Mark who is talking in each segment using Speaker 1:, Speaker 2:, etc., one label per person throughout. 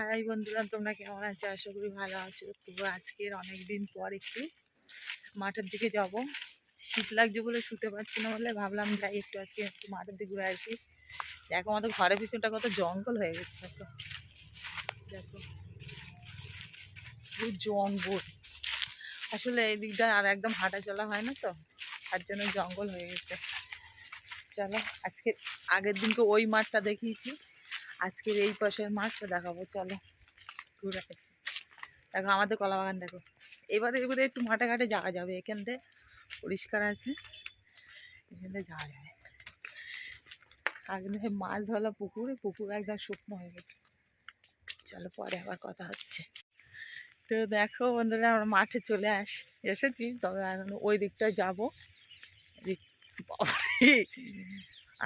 Speaker 1: High বন্ধুরা, তোমরা কেমন আছো? আশা করি ভালো আছো। তবু আজকের অনেক দিন পর একটু মাঠের দিকে যাব। শীত লাগছে বলে শুতে পারছি না বলে ভাবলাম যাই একটু আজকে একটু মাঠের দিকে ঘুরে আসি। দেখো আমাদের ঘরের পিছনটা কত জঙ্গল হয়ে গেছে, দেখো। দেখো। জঙ্গল। আসলে এই দিকটা আর একদম হাঁটা চলা হয় না তো, তার জন্য জঙ্গল হয়ে গেছে। চলো, আজকে আগের দিনকে ওই মাঠটা দেখিয়েছি। আজকের এই পাশের মাঠটা দেখাবো, চলো। ঘুরে আসি দেখো, আমাদের কলা বাগান দেখো। এবারে এবারে একটু মাঠে ঘাটে যাওয়া যাবে। এখান থেকে পরিষ্কার আছে। এখান থেকে যাওয়া যাবে। আগে মাছ ধরা পুকুরে, পুকুর একদম শুকনো হয়ে গেছে। চলো, পরে আবার কথা হচ্ছে। তো দেখো বন্ধুরা, আমরা মাঠে চলে আস, এসেছি। তবে ওই দিকটা যাব।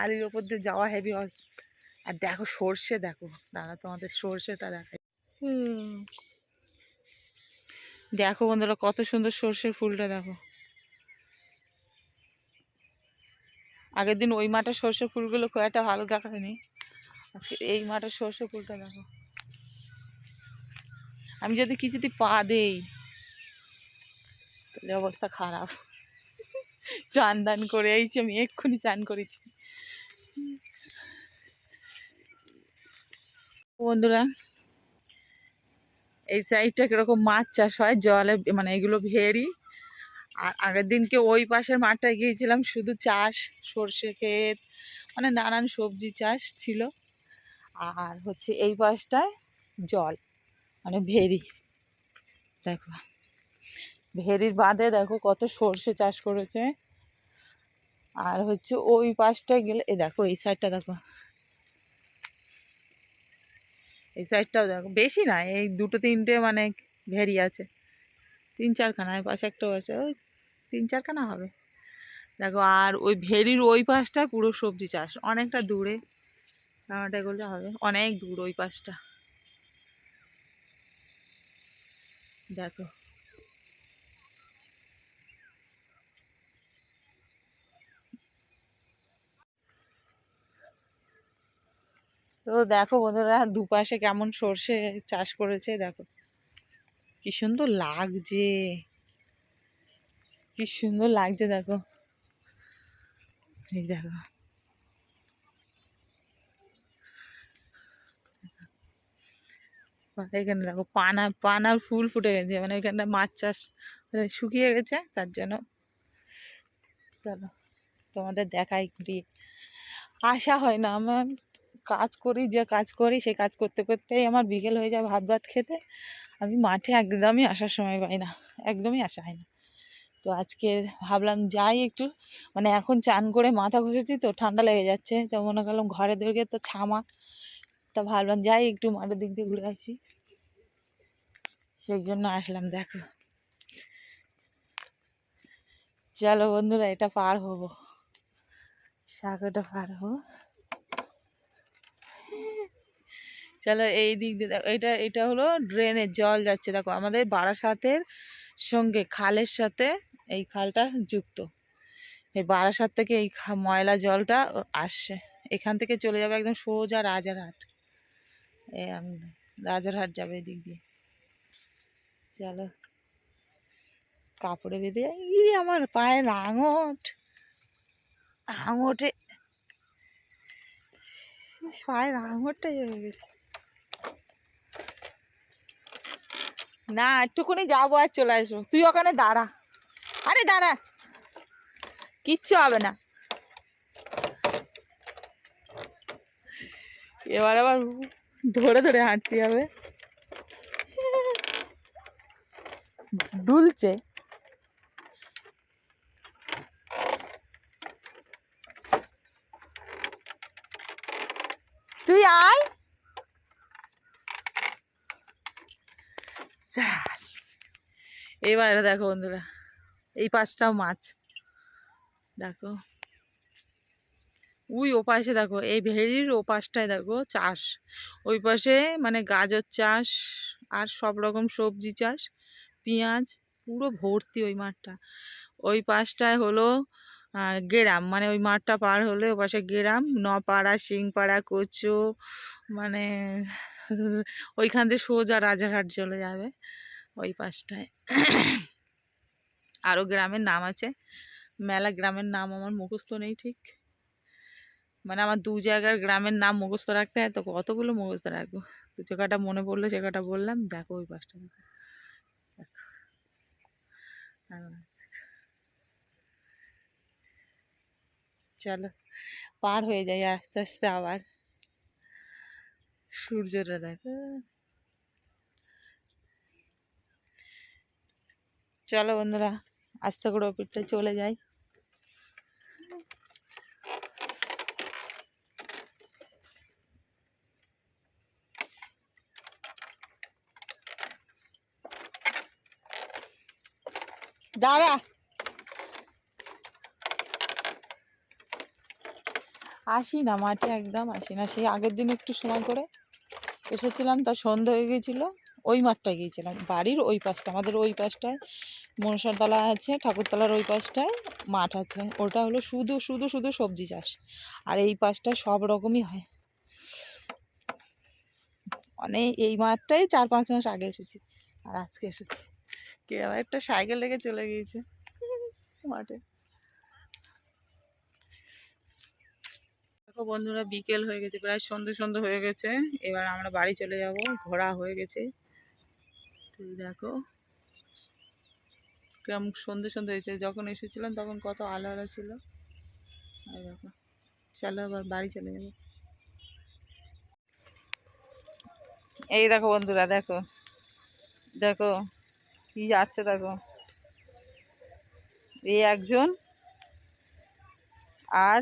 Speaker 1: আর এর ওপর দিয়ে যাওয়া হেভি আর দেখো সর্ষে, দেখো। দাঁড়া, তোমাদের সর্ষেটা দেখাই। দেখো বন্ধুরা, কত সুন্দর সর্ষের ফুলটা, দেখো। আগের দিন ওই মাঠের সর্ষের ফুলগুলো খুব একটা ভালো দেখায়নি। আজকে এই মাঠের সর্ষে ফুলটা, দেখো। আমি যদি কিছুতে পা দেই, তাহলে অবস্থা খারাপ। চান দান করে এইছি আমি এক্ষুনি চান করেছি। বন্ধুরা, এই সাইডটা কীরকম মাছ চাষ হয়, জলে মানে এগুলো ভেরি আর আগের দিনকে ওই পাশের মাঠটায় গিয়েছিলাম, শুধু চাষ, সর্ষে ক্ষেত মানে নানান সবজি চাষ ছিল। আর হচ্ছে এই পাশটায় জল মানে ভেরি দেখো ভেরির বাঁধে দেখো কত সর্ষে চাষ করেছে। আর হচ্ছে ওই পাশটায় গেলে, এই দেখো, এই সাইডটা দেখো। এই সাইডটাও দেখো, বেশি না, এই দুটো তিনটে মানে ভেরি আছে। তিন চারখানা পাশে একটাও আছে, ওই তিন চারখানা হবে। দেখো, আর ওই ভেরির ওই পাশটা পুরো সবজি চাষ, অনেকটা দূরে। রান্নাটা করলে হবে, অনেক দূর ওই পাশটা। দেখো তো দেখো বন্ধুরা, দুপাশে কেমন সর্ষে চাষ করেছে দেখো। কি সুন্দর লাগছে। কি সুন্দর লাগছে দেখো। এই দেখো। এখানে দেখো পানা, পানার ফুল ফুটে গেছে মানে ওইখানটা মাছ চাষ মানে শুকিয়ে গেছে, তার জন্য চলো তোমাদের দেখাই ঘুরিয়ে। আসা হয় না আমার কাজ করি, যে কাজ করি, সে কাজ করতে করতেই আমার বিকেল হয়ে যায় ভাত ভাত খেতে। আমি মাঠে একদমই আসার সময় পাই না, একদমই আসা হয় না। তো আজকে ভাবলাম যাই একটু মানে এখন চান করে মাথা ঘষেছি তো, ঠান্ডা লেগে যাচ্ছে, তো মনে করলাম ঘরে দৌড়ে তো ছামা। তা ভাবলাম যাই একটু মাঠের দিক দিয়ে ঘুরে আসি। সেই জন্য আসলাম, দেখো। চলো বন্ধুরা, এটা পার হব। সাগরটা পার হব। চলো এই দিক দিয়ে দেখো, এটা এটা হলো ড্রেনের জল যাচ্ছে। দেখো, আমাদের বারাসাতের সঙ্গে খালের সাথে এই খালটা যুক্ত। এই বারাসাত থেকে এই ময়লা জলটা আসছে। এখান থেকে চলে যাবে একদম সোজা রাজারহাট। এই রাজারহাট যাবে এদিক দিয়ে। চলো। কাপড়ে বেঁধে ই, আমার পায়ের আঙট আঙটে পায়ের আঙটটাই হয়ে গেছে। না, একটুখানি যাব আর চলে আসব। তুই ওখানে দাঁড়া। আরে দাঁড়া। কিচ্ছু হবে না। এবার আবার ধরে ধরে হাঁটতে হবে। দুলছে। তুই আয়। এবারে দেখো বন্ধুরা, এই পাশটাও মাছ। দেখো। ওই ও পাশে দেখো, এই ভেড়ির ও পাশটায় দেখো চাষ। ওই পাশে মানে গাজর চাষ আর সব রকম সবজি চাষ, পেঁয়াজ, পুরো ভর্তি ওই মাঠটা। ওই পাশটায় হলো গ্রাম। মানে ওই মাঠটা পার হলে ও পাশে গ্রাম, নপাড়া সিংপাড়া কচু মানে ওইখান দিয়ে সোজা রাজারহাট চলে যাবে। ওই পাশটায়। আরও গ্রামের নাম আছে। মেলা গ্রামের নাম আমার মুখস্থ নেই ঠিক। মানে আমার দু জায়গার গ্রামের নাম মুখস্থ রাখতে হয়, তো কতগুলো মুখস্থ রাখব? তো যে মনে পড়ল, যে বললাম, দেখো ওই পাশটা। দেখো। চলো, পার হয়ে যায় আস্তে আস্তে আবার। সূর্যটা দেখো। চলো বন্ধুরা, আস্তে করে ওপিটটা চলে যাই। দাঁড়া। আসি না, মাঠে একদম আসি না। সেই আগের দিন একটু সময় করে এসেছিলাম, তা সন্ধে হয়ে গেছিল। ওই মাঠটায় গিয়েছিলাম, বাড়ির ওই পাশটা, আমাদের ওই পাশটায় মনসারতলা আছে, ঠাকুরতলার ওই পাশটায় মাঠ আছে। ওটা হলো শুধু শুধু শুধু সবজি চাষ। আর এই পাশটায় সব রকমই হয়। মানে এই মাঠটাই চার পাঁচ মাস আগে এসেছি, আর আজকে এসেছি। কে আবার একটা সাইকেল রেখে চলে গিয়েছে মাঠে। দেখো বন্ধুরা, বিকেল হয়ে গেছে, প্রায় সন্ধে সন্ধে হয়ে গেছে। এবার আমরা বাড়ি চলে যাব, ঘোরা হয়ে গেছে। দেখো কেমন সন্ধে সন্ধে হয়েছে, যখন এসেছিলাম তখন কত আলো আলো ছিল। দেখো, চলো আবার বাড়ি চলে যাব। এই দেখো বন্ধুরা, দেখো দেখো, কি যাচ্ছে দেখো। এই একজন আর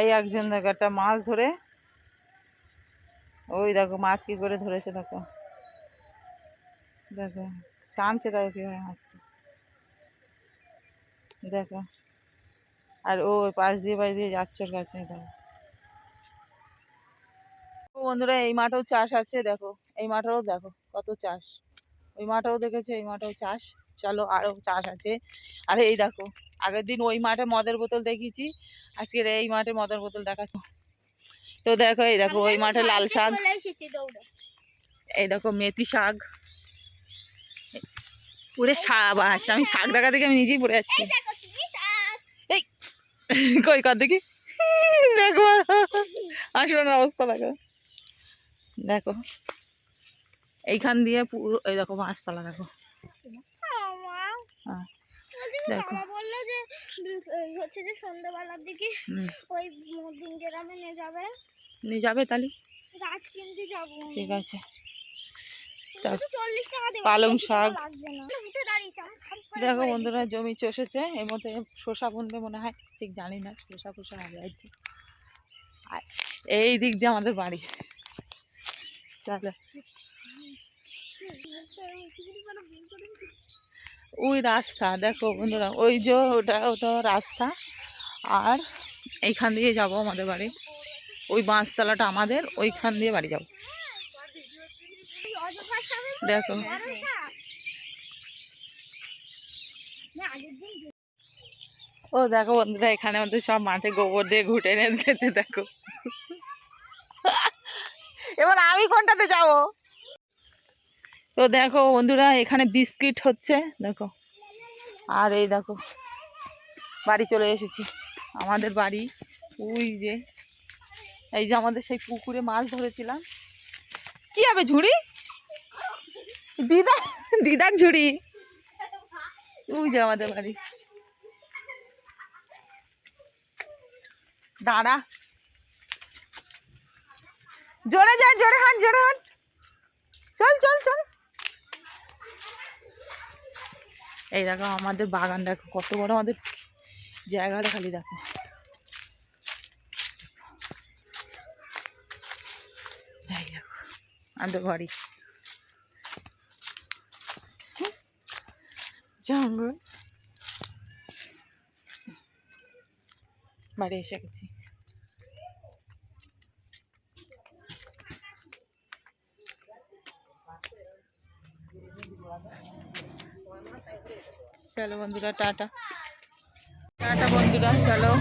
Speaker 1: এই একজন দেখো, একটা মাছ ধরে। ওই দেখো, মাছ কি করে ধরেছে দেখো। দেখো। টানছে দেখো কীভাবে মাছটা দেখো। আর ও পাশ দিয়ে পাশ দিয়ে যাচ্ছে ওর কাছে, দেখো। বন্ধুরা, এই মাঠেও চাষ আছে, দেখো। এই মাঠেও দেখো কত চাষ। ওই মাঠেও দেখেছে, এই মাঠেও চাষ। চলো আরও চাষ আছে। আর এই দেখো, আগের দিন ওই মাঠে মদের বোতল দেখিয়েছি। আজকের এই মাঠে মদের বোতল দেখাচ্ছি। তো দেখো, এই দেখো, ওই মাঠে লাল শাক। এই দেখো, মেথি শাক। পুরে শাক বাস আমি শাক দেখা দেখে আমি নিজেই পড়ে যাচ্ছি। কই কর দেখি। দেখো আসলের অবস্থা দেখো। দেখো এইখান দিয়ে পুরো এই দেখো মাছতলা দেখো। হ্যাঁ,
Speaker 2: বলছি কি,
Speaker 1: দেখো।
Speaker 2: বলল যে হচ্ছে যে সন্ধ্যাবেলার দিকে ওই মদিন গ্রামে নিয়ে যাবে।
Speaker 1: নিয়ে যাবে তাহলে?
Speaker 2: গাছ কিনতে যাব।
Speaker 1: ঠিক আছে। পালং শাক। দেখো বন্ধুরা জমি চষেছে এর মধ্যে শসা বুনবে মনে হয় ঠিক জানি না শসা ফসা হবে আর কি। আর এই দিক দিয়ে আমাদের বাড়ি। চলো ওই রাস্তা দেখো বন্ধুরা ওই যে ওটা ওটা রাস্তা আর এইখান দিয়ে যাব আমাদের বাড়ি। ওই বাঁশতলাটা আমাদের ওইখান দিয়ে বাড়ি যাব। দেখো। ও দেখো বন্ধুরা, এখানে আমাদের সব মাঠে গোবর দিয়ে ঘুটে এনে দিয়েছে, দেখো। এবার আমি কোনটাতে যাব? তো দেখো বন্ধুরা, এখানে বিস্কিট হচ্ছে, দেখো। আর এই দেখো, বাড়ি চলে এসেছি। আমাদের বাড়ি, ওই যে, এই যে আমাদের সেই পুকুরে মাছ ধরেছিলাম। কি হবে ঝুড়ি? দিদা, দিদার ঝুড়ি। ওই যে আমাদের বাড়ি। দাঁড়া। জোরে যা, জোরে হাঁট জোরে হাঁট। চল চল চল। এই দেখো, আমাদের বাগান দেখো, কত বড় আমাদের জায়গাটা খালি দেখো। আমাদের বাড়ি। জঙ্গল। বাড়ি এসে গেছি। চলো বন্ধুরা টাটা। টাটা বন্ধুরা চলো।